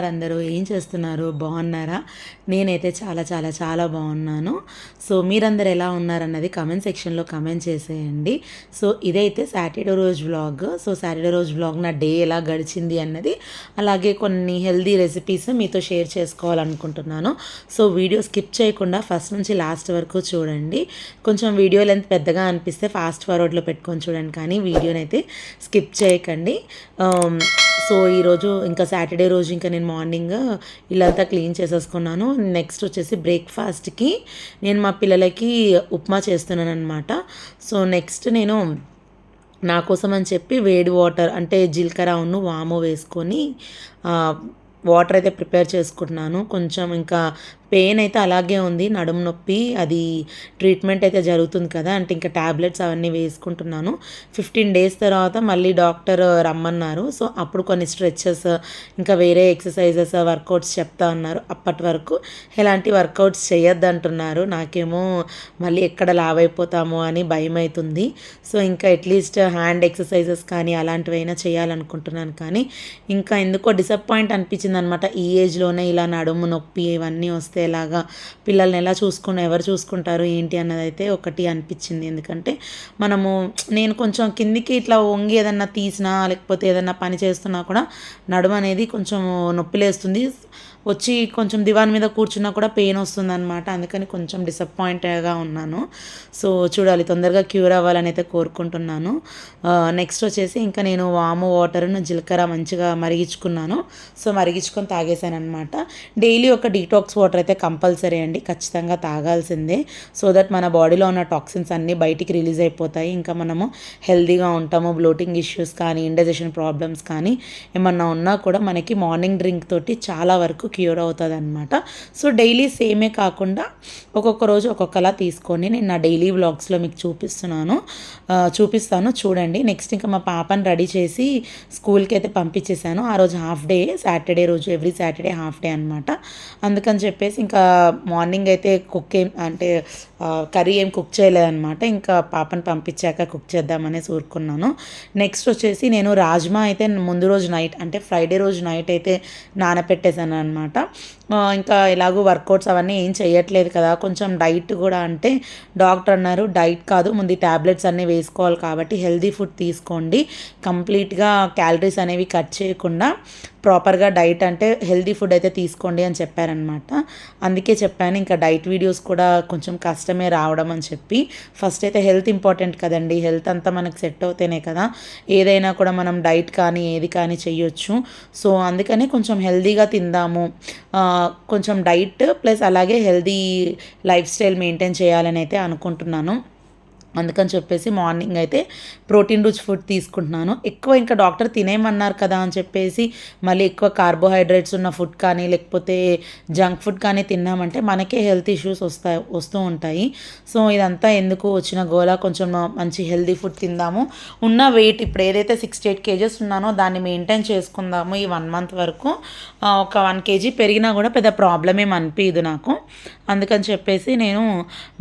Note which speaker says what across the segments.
Speaker 1: ఉన్నారు అందరూ ఏం చేస్తున్నారు? బాగున్నారా? నేనైతే చాలా చాలా చాలా బాగున్నాను. సో మీరందరు ఎలా ఉన్నారన్నది కమెంట్ సెక్షన్లో కమెంట్ చేసేయండి. సో ఇదైతే సాటర్డే రోజు వ్లాగ్. సో సాటర్డే రోజు వ్లాగ్ నా డే ఎలా గడిచింది అన్నది అలాగే కొన్ని హెల్దీ రెసిపీస్ మీతో షేర్ చేసుకోవాలనుకుంటున్నాను. సో వీడియో స్కిప్ చేయకుండా ఫస్ట్ నుంచి లాస్ట్ వరకు చూడండి. కొంచెం వీడియో లెంత్ పెద్దగా అనిపిస్తే ఫాస్ట్ ఫార్వర్డ్లో పెట్టుకొని చూడండి కానీ వీడియోనైతే స్కిప్ చేయకండి. సో ఈరోజు ఇంకా సాటర్డే రోజు ఇంకా నేను మార్నింగ్ ఇల్లంతా క్లీన్ చేసేసుకున్నాను. నెక్స్ట్ వచ్చేసి బ్రేక్ఫాస్ట్కి నేను మా పిల్లలకి ఉప్మా చేస్తున్నాను అనమాట సో నెక్స్ట్ నేను నా కోసం అని చెప్పి వేడి వాటర్ అంటే జీలకర్ర ఉన్ను వాము వేసుకొని వాటర్ అయితే ప్రిపేర్ చేసుకుంటున్నాను. కొంచెం ఇంకా పెయిన్ అయితే అలాగే ఉంది నడుము నొప్పి అది ట్రీట్మెంట్ అయితే జరుగుతుంది కదా అంటే ఇంకా ట్యాబ్లెట్స్ అవన్నీ వేసుకుంటున్నాను. ఫిఫ్టీన్ డేస్ తర్వాత మళ్ళీ డాక్టర్ రమ్మన్నారు. సో అప్పుడు కొన్ని స్ట్రెచెస్ ఇంకా వేరే ఎక్సర్సైజెస్ వర్కౌట్స్ చెప్తా ఉన్నారు అప్పటి వరకు ఎలాంటి వర్కౌట్స్ చేయొద్దు అంటున్నారు నాకేమో మళ్ళీ ఎక్కడ లావైపోతామో అని భయం అవుతుంది సో ఇంకా అట్లీస్ట్ హ్యాండ్ ఎక్సర్సైజెస్ కానీ అలాంటివైనా చేయాలనుకుంటున్నాను కానీ ఇంకా ఎందుకో డిసప్పాయింట్ అనిపించింది అనమాట ఈ ఏజ్లోనే ఇలా నడుము నొప్పి ఇవన్నీ వస్తే ఎలాగా పిల్లల్ని ఎలా చూసుకుని ఎవరు చూసుకుంటారు ఏంటి అన్నది అయితే ఒకటి అనిపించింది. ఎందుకంటే మనము నేను కొంచెం కిందికి ఇట్లా వంగి ఏదన్నా తీసినా లేకపోతే ఏదన్నా పని చేస్తున్నా కూడా నడుము అనేది కొంచెం నొప్పిలేస్తుంది. వచ్చి కొంచెం దివాన్ మీద కూర్చున్నా కూడా పెయిన్ వస్తుంది అనమాట అందుకని కొంచెం డిసప్పాయింట్గా ఉన్నాను. సో చూడాలి తొందరగా క్యూర్ అవ్వాలని అయితే కోరుకుంటున్నాను నెక్స్ట్ వచ్చేసి ఇంకా నేను వాము వాటర్ను జీలకర్ర మంచిగా మరిగించుకున్నాను. సో మరిగించుకొని తాగేసాను అనమాట డైలీ ఒక డీటాక్స్ వాటర్ అయితే కంపల్సరీ అండి. ఖచ్చితంగా తాగాల్సిందే. సో దట్ మన బాడీలో ఉన్న టాక్సిన్స్ అన్నీ బయటికి రిలీజ్ అయిపోతాయి. ఇంకా మనము హెల్దీగా ఉంటాము. బ్లోటింగ్ ఇష్యూస్ కానీ ఇండైజెషన్ ప్రాబ్లమ్స్ కానీ ఏమన్నా ఉన్నా కూడా మనకి మార్నింగ్ డ్రింక్ తోటి చాలా వరకు క్యూర్ అవుతుంది అనమాట సో డైలీ సేమే కాకుండా ఒక్కొక్క రోజు ఒక్కొక్కలా తీసుకొని నేను నా డైలీ వ్లాగ్స్లో మీకు చూపిస్తున్నాను. చూపిస్తాను చూడండి. నెక్స్ట్ ఇంకా మా పాపని రెడీ చేసి స్కూల్కి అయితే పంపించేశాను. ఆ రోజు హాఫ్ డే సాటర్డే రోజు ఎవ్రీ సాటర్డే హాఫ్ డే అనమాట అందుకని చెప్పేసి ఇంకా మార్నింగ్ అయితే కుక్ ఏం అంటే కర్రీ ఏం కుక్ చేయలేదన్నమాట. ఇంకా పాపని పంపించాక కుక్ చేద్దామనేసి ఊరుకున్నాను. నెక్స్ట్ వచ్చేసి నేను రాజ్మా అయితే ముందు రోజు నైట్ అంటే ఫ్రైడే రోజు నైట్ అయితే నానపెట్టేశాను అనమాట అనమాట ఇంకా ఎలాగో వర్కౌట్స్ అవన్నీ ఏం చేయట్లేదు కదా. కొంచెం డైట్ కూడా అంటే డాక్టర్ అన్నారు డైట్ కాదు. ముందు ట్యాబ్లెట్స్ అన్నీ వేసుకోవాలి కాబట్టి హెల్దీ ఫుడ్ తీసుకోండి. కంప్లీట్గా క్యాలరీస్ అనేవి కట్ చేయకుండా ప్రాపర్గా డైట్ అంటే హెల్దీ ఫుడ్ అయితే తీసుకోండి అని చెప్పారనమాట. అందుకే చెప్పాను ఇంకా డైట్ వీడియోస్ కూడా కొంచెం కష్టమే రావడం అని చెప్పి. ఫస్ట్ అయితే హెల్త్ ఇంపార్టెంట్ కదండి. హెల్త్ అంతా మనకు సెట్ అవుతేనే కదా. ఏదైనా కూడా మనం డైట్ కానీ ఏది కానీ చేయొచ్చు సో అందుకనే కొంచెం హెల్దీగా తిందాము. కొంచెం డైట్ ప్లస్ అలాగే హెల్దీ లైఫ్ స్టైల్ మెయింటైన్ చేయాలని అయితే అనుకుంటున్నాను. అందుకని చెప్పేసి మార్నింగ్ అయితే ప్రోటీన్ రిచ్ ఫుడ్ తీసుకుంటున్నాను. ఎక్కువ ఇంకా డాక్టర్ తినేయమన్నారు కదా అని చెప్పేసి మళ్ళీ ఎక్కువ కార్బోహైడ్రేట్స్ ఉన్న ఫుడ్ కానీ లేకపోతే జంక్ ఫుడ్ కానీ తిన్నామంటే మనకే హెల్త్ ఇష్యూస్ వస్తాయి వస్తూ ఉంటాయి. సో ఇదంతా ఎందుకు వచ్చిన గోలా కొంచెం మంచి హెల్తీ ఫుడ్ తిందాము. ఉన్న వెయిట్ ఇప్పుడు ఏదైతే సిక్స్టీ ఎయిట్ కేజెస్ ఉన్నానో దాన్ని మెయింటైన్ చేసుకుందాము ఈ వన్ మంత్ వరకు. ఒక వన్ కేజీ పెరిగినా కూడా పెద్ద ప్రాబ్లం ఏం అనిపించదు నాకు. అందుకని చెప్పేసి నేను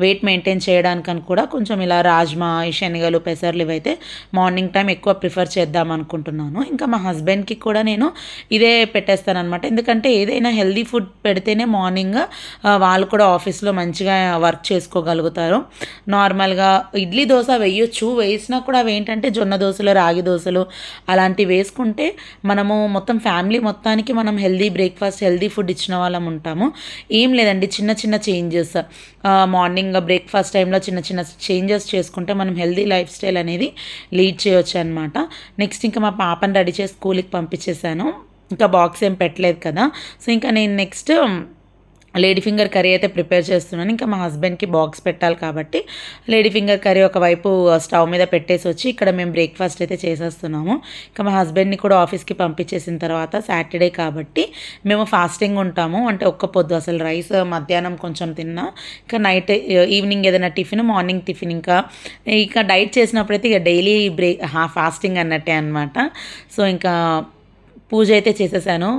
Speaker 1: వెయిట్ మెయింటైన్ చేయడానికని కూడా కొంచెం ఇలా రాజ్మా ఈ శనగలు పెసర్లు ఇవైతే మార్నింగ్ టైం ఎక్కువ ప్రిఫర్ చేద్దాం అనుకుంటున్నాను. ఇంకా మా హస్బెండ్కి కూడా నేను ఇదే పెట్టేస్తాను అనమాట ఎందుకంటే ఏదైనా హెల్దీ ఫుడ్ పెడితేనే మార్నింగ్ వాళ్ళు కూడా ఆఫీస్లో మంచిగా వర్క్ చేసుకోగలుగుతారు. నార్మల్గా ఇడ్లీ దోశ వేయొచ్చు. వేసినా కూడా అవి ఏంటంటే జొన్న దోశలు రాగి దోశలు అలాంటివి వేసుకుంటే మనము మొత్తం ఫ్యామిలీ మొత్తానికి మనం హెల్దీ బ్రేక్ఫాస్ట్ హెల్దీ ఫుడ్ ఇచ్చిన వాళ్ళం ఉంటాము. ఏం లేదండి. చిన్న చిన్న చేంజెస్ మార్నింగ్ బ్రేక్ఫాస్ట్ టైంలో చిన్న చిన్న చేంజెస్ చేసుకుంటే మనం హెల్దీ లైఫ్ స్టైల్ అనేది లీడ్ చేయొచ్చు అనమాట నెక్స్ట్ ఇంకా మా పాపని రెడీ చేసి స్కూల్కి పంపించేశాను ఇంకా బాక్స్ ఏం పెట్టలేదు కదా. సో ఇంకా నేను నెక్స్ట్ లేడీ ఫింగర్ కర్రీ అయితే ప్రిపేర్ చేస్తున్నాను. ఇంకా మా హస్బెండ్కి బాక్స్ పెట్టాలి కాబట్టి లేడీ ఫింగర్ కర్రీ ఒకవైపు స్టవ్ మీద పెట్టేసి వచ్చి ఇక్కడ మేము బ్రేక్ఫాస్ట్ అయితే చేసేస్తున్నాము. ఇంకా మా హస్బెండ్ని కూడా ఆఫీస్కి పంపించేసిన తర్వాత సాటర్డే కాబట్టి మేము ఫాస్టింగ్ ఉంటాము. అంటే ఒక్క పొద్దు అసలు రైస్ మధ్యాహ్నం కొంచెం తిన్నా. ఇంకా నైట్ ఈవినింగ్ ఏదైనా టిఫిన్ మార్నింగ్ టిఫిన్ ఇంకా. ఇంకా డైట్ చేసినప్పుడైతే ఇక డైలీ బ్రేక్ ఫాస్టింగ్ అన్నట్టే అనమాట సో ఇంకా పూజ అయితే చేసేసాను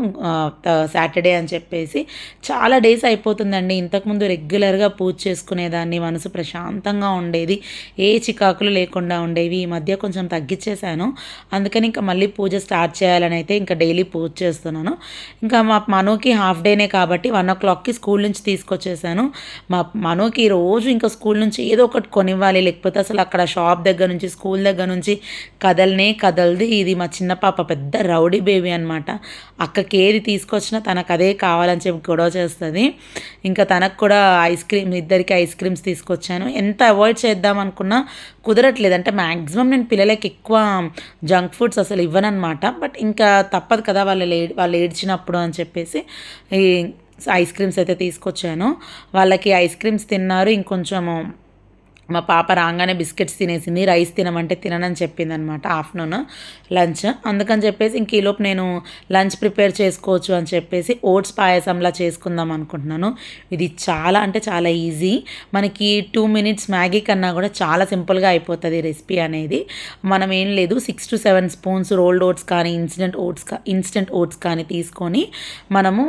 Speaker 1: సాటర్డే అని చెప్పేసి. చాలా డేస్ అయిపోతుందండి. ఇంతకుముందు రెగ్యులర్గా పూజ చేసుకునేదాన్ని మనసు ప్రశాంతంగా ఉండేది. ఏ చికాకులు లేకుండా ఉండేవి. ఈ మధ్య కొంచెం తగ్గించేశాను అందుకని ఇంకా మళ్ళీ పూజ స్టార్ట్ చేయాలని అయితే ఇంకా డైలీ పూజ చేస్తున్నాను. ఇంకా మా మనోకి హాఫ్ డేనే కాబట్టి వన్ ఓ క్లాక్కి స్కూల్ నుంచి తీసుకొచ్చేసాను. మా మనోకి రోజు ఇంకా స్కూల్ నుంచి ఏదో ఒకటి కొనివ్వాలి. లేకపోతే అసలు అక్కడ షాప్ దగ్గర నుంచి స్కూల్ దగ్గర నుంచి కదలనే కదలది. ఇది మా చిన్న పాప పెద్ద రౌడీ బేబీ అని అనమాట అక్కకి ఏది తీసుకొచ్చినా తనకు అదే కావాలని చెప్పి గొడవ చేస్తుంది. ఇంకా తనకు కూడా ఐస్ క్రీమ్ ఇద్దరికి ఐస్ క్రీమ్స్ తీసుకొచ్చాను. ఎంత అవాయిడ్ చేద్దాం అనుకున్నా కుదరట్లేదు. అంటే మ్యాక్సిమం నేను పిల్లలకి ఎక్కువ జంక్ ఫుడ్స్ అసలు ఇవ్వనమాట బట్ ఇంకా తప్పదు కదా వాళ్ళు వాళ్ళు ఏడ్చినప్పుడు అని చెప్పేసి ఈ ఐస్ క్రీమ్స్ అయితే తీసుకొచ్చాను. వాళ్ళకి ఐస్ క్రీమ్స్ తిన్నారు. ఇంకొంచెము మా పాప రాగానే బిస్కెట్స్ తినేసింది రైస్ తినమంటే తిననని చెప్పింది అనమాట ఆఫ్టర్నూన్ లంచ్. అందుకని చెప్పేసి ఇంక ఈలోపు నేను లంచ్ ప్రిపేర్ చేసుకోవచ్చు అని చెప్పేసి ఓట్స్ పాయసంలా చేసుకుందాం అనుకుంటున్నాను. ఇది చాలా అంటే చాలా ఈజీ. మనకి టూ మినిట్స్ మ్యాగీ కన్నా కూడా చాలా సింపుల్గా అయిపోతుంది రెసిపీ అనేది. మనం ఏం లేదు six to seven spoons rolled oats కానీ ఇన్స్టెంట్ ఓట్స్ ఇన్స్టెంట్ ఓట్స్ కానీ తీసుకొని మనము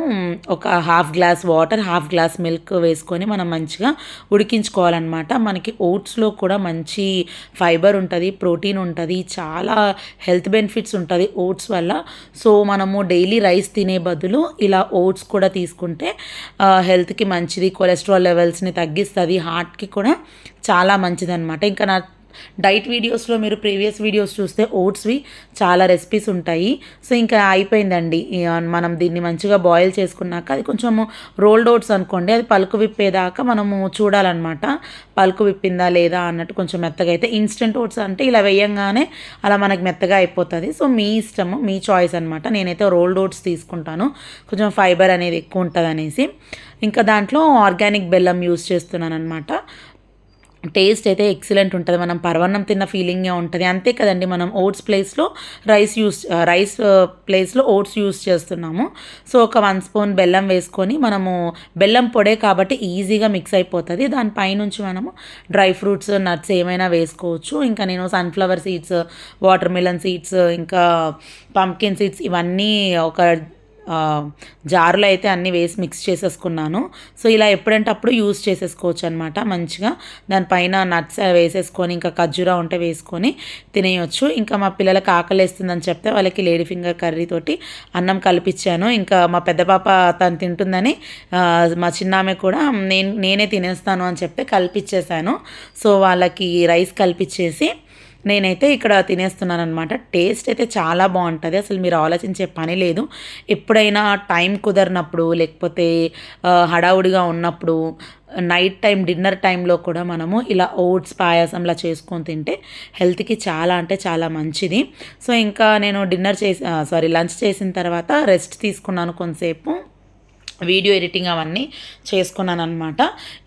Speaker 1: ఒక half glass water half glass milk వేసుకొని మనం మంచిగా ఉడికించుకోవాలన్నమాట. మనకి ఓట్స్లో కూడా మంచి ఫైబర్ ఉంటుంది ప్రోటీన్ ఉంటుంది చాలా హెల్త్ బెనిఫిట్స్ ఉంటుంది ఓట్స్ వల్ల. సో మనము డైలీ రైస్ తినే బదులు ఇలా ఓట్స్ కూడా తీసుకుంటే హెల్త్కి మంచిది కొలెస్ట్రాల్ లెవెల్స్ని తగ్గిస్తుంది హార్ట్కి కూడా చాలా మంచిదన్నమాట. ఇంకా నా డైట్ వీడియోస్లో మీరు ప్రీవియస్ వీడియోస్ చూస్తే ఓట్స్వి చాలా రెసిపీస్ ఉంటాయి. సో ఇంకా అయిపోయిందండి. మనం దీన్ని మంచిగా బాయిల్ చేసుకున్నాక అది కొంచెము రోల్డ్ ఓట్స్ అనుకోండి. అది పలుకు విప్పేదాకా మనము చూడాలన్నమాట. పలుకు విప్పిందా లేదా అన్నట్టు కొంచెం మెత్తగా అయితే ఇన్స్టెంట్ ఓట్స్ అంటే ఇలా వేయంగానే అలా మనకి మెత్తగా అయిపోతుంది. సో మీ ఇష్టము మీ చాయిస్ అనమాట నేనైతే రోల్డ్ ఓట్స్ తీసుకుంటాను. కొంచెం ఫైబర్ అనేది ఎక్కువ ఉంటుంది అనేసి ఇంకా దాంట్లో ఆర్గానిక్ బెల్లం యూస్ చేస్తున్నాను అనమాట టేస్ట్ అయితే ఎక్సలెంట్ ఉంటుంది. మనం పర్వన్నం తిన్న ఫీలింగే ఉంటుంది. అంతే కదండి మనం ఓట్స్ ప్లేస్లో రైస్ యూస్ రైస్ ప్లేస్లో ఓట్స్ యూస్ చేస్తున్నాము. సో ఒక వన్ స్పూన్ బెల్లం వేసుకొని మనము బెల్లం పొడే కాబట్టి ఈజీగా మిక్స్ అయిపోతుంది. దానిపైనుంచి మనము డ్రై ఫ్రూట్స్ నట్స్ ఏమైనా వేసుకోవచ్చు. ఇంకా నేను sunflower seeds watermelon seeds ఇంకా పంకిన్ సీడ్స్ ఇవన్నీ ఒక జారులో అయితే అన్నీ వేసి మిక్స్ చేసేసుకున్నాను. సో ఇలా ఎప్పుడంటే అప్పుడు యూస్ చేసేసుకోవచ్చు అనమాట మంచిగా దానిపైన నట్స్ వేసేసుకొని ఇంకా ఖర్జూరా ఉంటే వేసుకొని తినేయొచ్చు. ఇంకా మా పిల్లలకి ఆకలేస్తుందని చెప్తే వాళ్ళకి లేడీ ఫింగర్ కర్రీతోటి అన్నం కల్పించాను ఇంకా మా పెద్ద పాప తను తింటుందని మా చిన్నామె కూడా నేను నేనే తినేస్తాను అని చెప్తే కల్పించేశాను సో వాళ్ళకి రైస్ కల్పించేసి నేనైతే ఇక్కడ తినేస్తున్నాను అనమాట టేస్ట్ అయితే చాలా బాగుంటుంది. అసలు మీరు ఆలోచించే పని లేదు. ఎప్పుడైనా టైం కుదరినప్పుడు లేకపోతే హడావుడిగా ఉన్నప్పుడు నైట్ టైం డిన్నర్ టైంలో కూడా మనము ఇలా ఓట్స్ పాయసంలా చేసుకొని తింటే హెల్త్కి చాలా అంటే చాలా మంచిది. సో ఇంకా నేను డిన్నర్ చేసి సారీ లంచ్ చేసిన తర్వాత రెస్ట్ తీసుకున్నాను కొంతసేపు. వీడియో ఎడిటింగ్ అవన్నీ చేసుకున్నాను అనమాట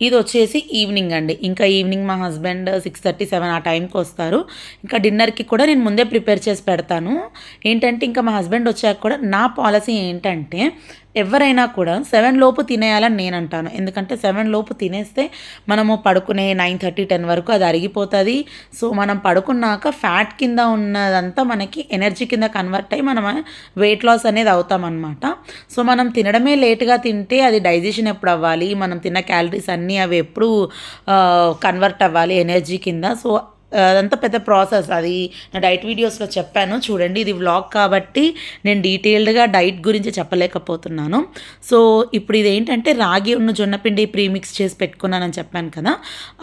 Speaker 1: ఇది వచ్చేసి ఈవినింగ్ అండి. ఇంకా ఈవినింగ్ మా హస్బెండ్ సిక్స్ థర్టీ సెవెన్ ఆ టైంకి వస్తారు. ఇంకా డిన్నర్కి కూడా నేను ముందే ప్రిపేర్ చేసి పెడతాను. ఏంటంటే ఇంకా మా హస్బెండ్ వచ్చాక కూడా నా పాలసీ ఏంటంటే ఎవరైనా కూడా సెవెన్ లోపు తినేయాలని నేను అంటాను ఎందుకంటే సెవెన్ లోపు తినేస్తే మనము పడుకునే నైన్ థర్టీ టెన్ వరకు అది అరిగిపోతుంది. సో మనం పడుకున్నాక ఫ్యాట్ కింద ఉన్నదంతా మనకి ఎనర్జీ కింద కన్వర్ట్ అయ్యి మనం వెయిట్ లాస్ అనేది అవుతామన్నమాట. సో మనం తినడమే లేట్గా తింటే అది డైజెషన్ ఎప్పుడు అవ్వాలి? మనం తిన్న క్యాలరీస్ అన్నీ అవి ఎప్పుడు కన్వర్ట్ అవ్వాలి ఎనర్జీ కింద? సో అదంతా పెద్ద ప్రాసెస్. అది నా డైట్ వీడియోస్లో చెప్పాను. చూడండి ఇది వ్లాగ్ కాబట్టి నేను డీటెయిల్డ్గా డైట్ గురించి చెప్పలేకపోతున్నాను. సో ఇప్పుడు ఇది ఏంటంటే రాగి ఉన్న జొన్న పిండి ప్రీమిక్స్ చేసి పెట్టుకున్నానని చెప్పాను కదా.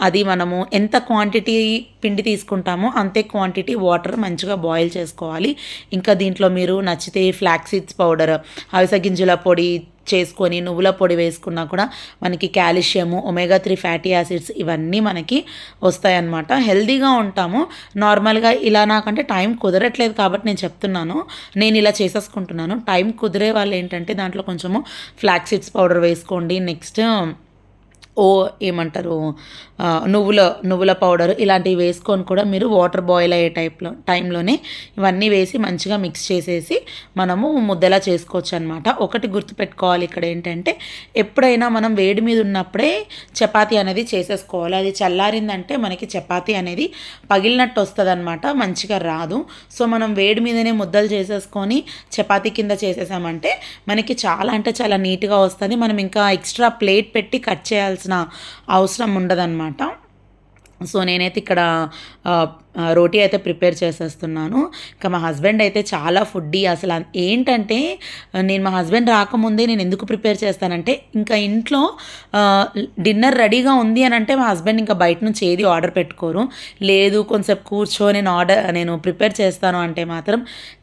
Speaker 1: అది మనము ఎంత క్వాంటిటీ పిండి తీసుకుంటామో అంతే క్వాంటిటీ వాటర్ మంచిగా బాయిల్ చేసుకోవాలి. ఇంకా దీంట్లో మీరు నచ్చితే ఫ్లాక్సీడ్స్ పౌడర్ అవిసె గింజల పొడి చేసుకొని నువ్వుల పొడి వేసుకున్నా కూడా మనకి calcium omega three fatty acids ఇవన్నీ మనకి వస్తాయన్నమాట. హెల్దీగా ఉంటాము. నార్మల్గా ఇలా నాకంటే టైం కుదరట్లేదు కాబట్టి నేను చెప్తున్నాను. నేను ఇలా చేసేసుకుంటున్నాను. టైం కుదిరే వాళ్ళు ఏంటంటే దాంట్లో కొంచెము ఫ్లాక్ సీడ్స్ పౌడర్ వేసుకోండి. నెక్స్ట్ ఓ ఏమంటారు నువ్వుల నువ్వుల పౌడర్ ఇలాంటివి వేసుకొని కూడా మీరు వాటర్ బాయిల్ అయ్యే టైప్లో టైంలోనే ఇవన్నీ వేసి మంచిగా మిక్స్ చేసేసి మనము ముద్దలా చేసుకోవచ్చు అనమాట ఒకటి గుర్తుపెట్టుకోవాలి ఇక్కడ ఏంటంటే ఎప్పుడైనా మనం వేడి మీద ఉన్నప్పుడే చపాతీ అనేది చేసేసుకోవాలి. అది చల్లారిందంటే మనకి చపాతీ అనేది పగిలినట్టు వస్తుంది అనమాట మంచిగా రాదు. సో మనం వేడి మీదనే ముద్దలు చేసేసుకొని చపాతీ కింద చేసేసామంటే మనకి చాలా అంటే చాలా నీట్గా వస్తుంది. మనం ఇంకా ఎక్స్ట్రా ప్లేట్ పెట్టి కట్ చేయాల్సి చేయాల్సిన అవసరం ఉండదన్నమాట. సో నేనైతే ఇక్కడ రోటీ అయితే ప్రిపేర్ చేసేస్తున్నాను. ఇంకా మా హస్బెండ్ అయితే చాలా ఫుడ్డీ. అసలు ఏంటంటే నేను మా హస్బెండ్ రాకముందే నేను ఎందుకు ప్రిపేర్ చేస్తానంటే ఇంకా ఇంట్లో డిన్నర్ రెడీగా ఉంది అని అంటే మా హస్బెండ్ ఇంకా బయట నుంచి ఏది ఆర్డర్ పెట్టుకోరు. లేదు కొంచెంసేపు కూర్చో నేను ఆర్డర్ నేను ప్రిపేర్ చేస్తాను అంటే మాత్రం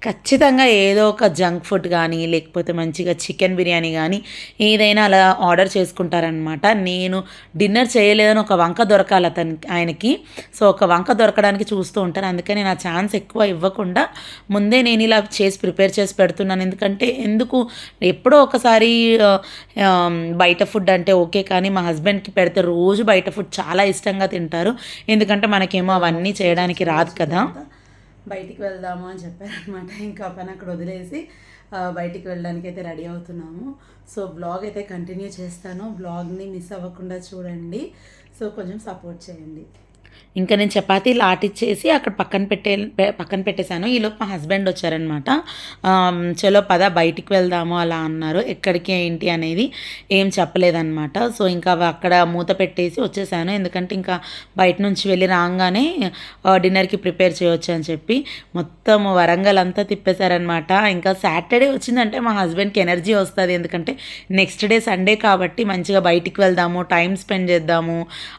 Speaker 1: ఖచ్చితంగా ఏదో ఒక జంక్ ఫుడ్ కానీ లేకపోతే మంచిగా చికెన్ బిర్యానీ కానీ ఏదైనా అలా ఆర్డర్ చేసుకుంటారనమాట నేను డిన్నర్ చేయలేదని ఒక వంక దొరకాలి అతనికి ఆయనకి. సో ఒక వంక దొరకడానికి చూస్తూ ఉంటాను అందుకని నా ఛాన్స్ ఎక్కువ ఇవ్వకుండా ముందే నేను ఇలా చేసి ప్రిపేర్ చేసి పెడుతున్నాను. ఎందుకంటే ఎందుకు? ఎప్పుడో ఒకసారి బయట ఫుడ్ అంటే ఓకే కానీ మా హస్బెండ్కి పెడితే రోజు బయట ఫుడ్ చాలా ఇష్టంగా తింటారు. ఎందుకంటే మనకేమో అవన్నీ చేయడానికి రాదు కదా. బయటికి వెళ్దాము అని చెప్పారనమాట. ఇంకా పని అక్కడ వదిలేసి బయటికి వెళ్ళడానికి అయితే రెడీ అవుతున్నాము. సో బ్లాగ్ అయితే కంటిన్యూ చేస్తాను. బ్లాగ్ని మిస్ అవ్వకుండా చూడండి. సో కొంచెం సపోర్ట్ చేయండి. ఇంకా నేను చపాతీలు ఆటిచ్చేసి అక్కడ పక్కన పెట్టే పక్కన పెట్టేశాను. ఈలోపు మా హస్బెండ్ వచ్చారనమాట. చలో పద బయటికి వెళ్దాము అలా అన్నారు. ఎక్కడికి ఏంటి అనేది ఏం చెప్పలేదన్నమాట సో ఇంకా అక్కడ మూత పెట్టేసి వచ్చేసాను. ఎందుకంటే ఇంకా బయట నుంచి వెళ్ళి రాగానే డిన్నర్కి ప్రిపేర్ చేయొచ్చు అని చెప్పి మొత్తం వరంగల్ అంతా తిప్పేశారనమాట. ఇంకా సాటర్డే వచ్చిందంటే మా హస్బెండ్కి ఎనర్జీ వస్తుంది. ఎందుకంటే నెక్స్ట్ డే సండే కాబట్టి మంచిగా బయటికి వెళ్దాము టైం స్పెండ్ చేద్దాము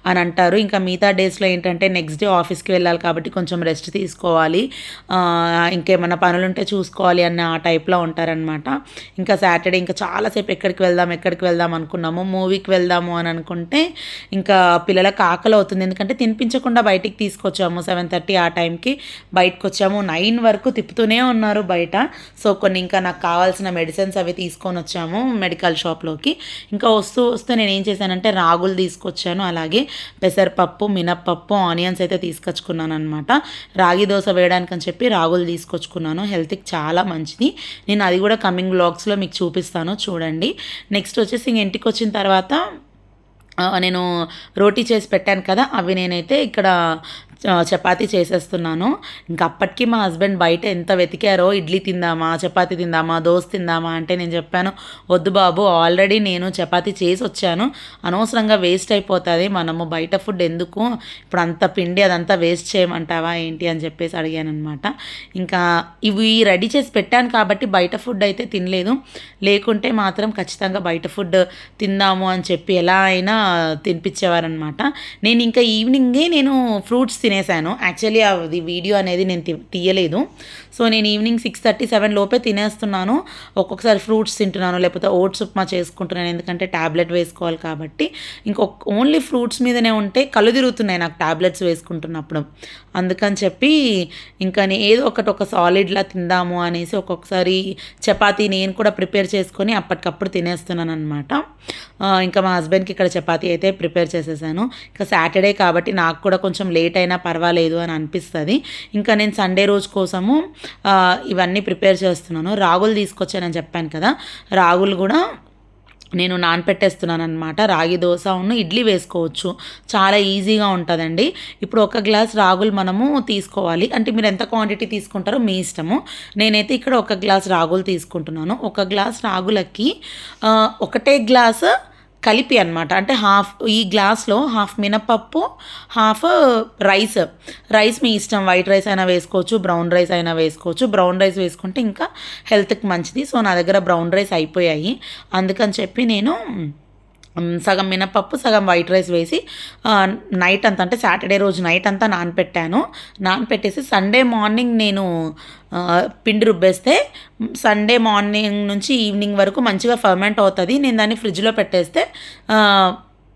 Speaker 1: అని అంటారు. ఇంకా మిగతా డేస్లో ఏంటంటే నెక్స్ట్ డే ఆఫీస్కి వెళ్ళాలి కాబట్టి కొంచెం రెస్ట్ తీసుకోవాలి. ఇంకేమైనా పనులుంటే చూసుకోవాలి అన్న ఆ టైప్లో ఉంటారనమాట ఇంకా సాటర్డే ఇంకా చాలాసేపు ఎక్కడికి వెళ్దాం ఎక్కడికి వెళ్దాం అనుకున్నాము. మూవీకి వెళ్దాము అని అనుకుంటే ఇంకా పిల్లలకు ఆకలి అవుతుంది. ఎందుకంటే తినిపించకుండా బయటికి తీసుకొచ్చాము సెవెన్ థర్టీ ఆ టైంకి బయటకు వచ్చాము. నైన్ వరకు తిప్పుతూనే ఉన్నారు బయట. సో కొన్ని ఇంకా నాకు కావాల్సిన మెడిసిన్స్ అవి తీసుకొని వచ్చాము మెడికల్ షాప్లోకి ఇంకా వస్తూ వస్తూ నేను ఏం చేశానంటే రాగులు తీసుకొచ్చాను. అలాగే పెసరపప్పు మినప్పప్పు ఆనియన్స్ అయితే తీసుకొచ్చుకున్నాను అనమాట రాగి దోశ వేయడానికి అని చెప్పి రాగులు తీసుకొచ్చుకున్నాను. హెల్త్కి చాలా మంచిది. నేను అది కూడా కమింగ్ బ్లాగ్స్లో మీకు చూపిస్తాను. చూడండి. నెక్స్ట్ వచ్చేసి ఇంక ఇంటికి వచ్చిన తర్వాత నేను రోటీ చేసి పెట్టాను కదా అవి నేనైతే ఇక్కడ చపాతీ చేసేస్తున్నాను. ఇంకా అప్పటికి మా హస్బెండ్ బయట ఎంత వెతికారో ఇడ్లీ తిందామా చపాతీ తిందామా దోశ తిందామా అంటే నేను చెప్పాను వద్దు బాబు ఆల్రెడీ నేను చపాతీ చేసి వచ్చాను. అనవసరంగా వేస్ట్ అయిపోతుంది. మనము బయట ఫుడ్ ఎందుకు? ఇప్పుడు అంత పిండి అదంతా వేస్ట్ చేయమంటావా ఏంటి? అని చెప్పేసి అడిగాను అనమాట ఇంకా ఇవి రెడీ చేసి పెట్టాను కాబట్టి బయట ఫుడ్ అయితే తినలేదు. లేకుంటే మాత్రం ఖచ్చితంగా బయట ఫుడ్ తిందాము అని చెప్పి ఎలా అయినా తినిపించేవారనమాట నేను ఇంకా ఈవినింగే నేను ఫ్రూట్స్ తినేసాను. యాక్చువల్లీ అది వీడియో అనేది నేను తీయలేదు. సో నేను ఈవినింగ్ సిక్స్ థర్టీ సెవెన్ లోపే తినేస్తున్నాను. ఒక్కొక్కసారి ఫ్రూట్స్ తింటున్నాను లేకపోతే ఓట్స్ ఉప్మా చేసుకుంటున్నాను ఎందుకంటే ట్యాబ్లెట్ వేసుకోవాలి కాబట్టి. ఇంకొక ఓన్లీ ఫ్రూట్స్ మీదనే ఉంటే కళ్ళు తిరుగుతున్నాయి నాకు ట్యాబ్లెట్స్ వేసుకుంటున్నప్పుడు. అందుకని చెప్పి ఇంకా నేను ఏదో ఒకటి ఒక సాలిడ్లా తిందాము అనేసి ఒక్కొక్కసారి చపాతీ నేను కూడా ప్రిపేర్ చేసుకొని అప్పటికప్పుడు తినేస్తున్నాను అనమాట ఇంకా మా హస్బెండ్కి ఇక్కడ చపాతీ అయితే ప్రిపేర్ చేసేసాను. ఇంకా సాటర్డే కాబట్టి నాకు కూడా కొంచెం లేట్ అయినా పర్వాలేదు అని అనిపిస్తుంది. ఇంకా నేను సండే రోజు కోసము ఇవన్నీ ప్రిపేర్ చేస్తున్నాను. రాగులు తీసుకొచ్చానని చెప్పాను కదా. రాగులు కూడా నేను నానపెట్టేస్తున్నాను అనమాట రాగి దోశ ఉన్న ఇడ్లీ వేసుకోవచ్చు. చాలా ఈజీగా ఉంటుందండి. ఇప్పుడు ఒక గ్లాస్ రాగులు మనము తీసుకోవాలి. అంటే మీరు ఎంత క్వాంటిటీ తీసుకుంటారో మీ ఇష్టము. నేనైతే ఇక్కడ ఒక గ్లాస్ రాగులు తీసుకుంటున్నాను. ఒక గ్లాస్ రాగులకి ఒకటే గ్లాసు కలిపి అనమాట అంటే హాఫ్ ఈ గ్లాస్లో హాఫ్ మినపప్పు హాఫ్ రైస్. రైస్ మీ ఇష్టం. వైట్ రైస్ అయినా వేసుకోవచ్చు బ్రౌన్ రైస్ అయినా వేసుకోవచ్చు. బ్రౌన్ రైస్ వేసుకుంటే ఇంకా హెల్త్కి మంచిది. సో నా దగ్గర బ్రౌన్ రైస్ అయిపోయాయి. అందుకని చెప్పి నేను సగం మినపప్పు సగం వైట్ రైస్ వేసి నైట్ అంతా అంటే సాటర్డే రోజు నైట్ అంతా నానపెట్టాను. నానపెట్టేసి సండే మార్నింగ్ నేను పిండి రుబ్బేస్తే సండే మార్నింగ్ నుంచి ఈవినింగ్ వరకు మంచిగా ఫర్మెంట్ అవుతుంది. నేను దాన్ని ఫ్రిడ్జ్లో పెట్టేస్తే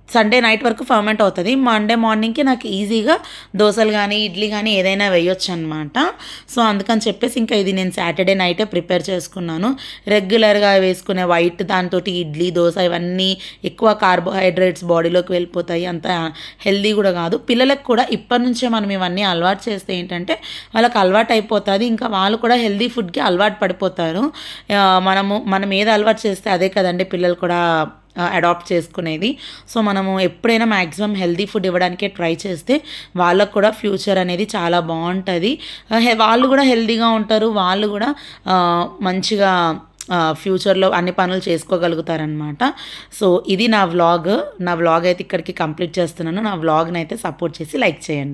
Speaker 1: సండే నైట్ వరకు ఫర్మెంట్ అవుతుంది. మండే మార్నింగ్కి నాకు ఈజీగా దోశలు కానీ ఇడ్లీ కానీ ఏదైనా వేయొచ్చు అనమాట సో అందుకని చెప్పేసి ఇంకా ఇది నేను సాటర్డే నైటే ప్రిపేర్ చేసుకున్నాను. రెగ్యులర్గా వేసుకునే వైట్ దాంతో ఇడ్లీ దోశ ఇవన్నీ ఎక్కువ కార్బోహైడ్రేట్స్ బాడీలోకి వెళ్ళిపోతాయి. అంత హెల్దీ కూడా కాదు. పిల్లలకు కూడా ఇప్పటి నుంచే మనం ఇవన్నీ అలవాటు చేస్తే ఏంటంటే వాళ్ళకి అలవాటు అయిపోతుంది. ఇంకా వాళ్ళు కూడా హెల్దీ ఫుడ్కి అలవాటు పడిపోతారు. మనము మనం ఏది అలవాటు చేస్తే అదే కదండి పిల్లలు కూడా అడాప్ట్ చేసుకునేది. సో మనము ఎప్పుడైనా మ్యాక్సిమం హెల్దీ ఫుడ్ ఇవ్వడానికే ట్రై చేస్తే వాళ్ళకు కూడా ఫ్యూచర్ అనేది చాలా బాగుంటుంది. హె- వాళ్ళు కూడా హెల్దీగా ఉంటారు. వాళ్ళు కూడా మంచిగా ఫ్యూచర్లో అన్ని పనులు చేసుకోగలుగుతారనమాట సో ఇది నా వ్లాగ్ నా వ్లాగ్ అయితే ఇక్కడికి కంప్లీట్ చేస్తున్నాను. నా వ్లాగ్ని అయితే సపోర్ట్ చేసి లైక్ చేయండి.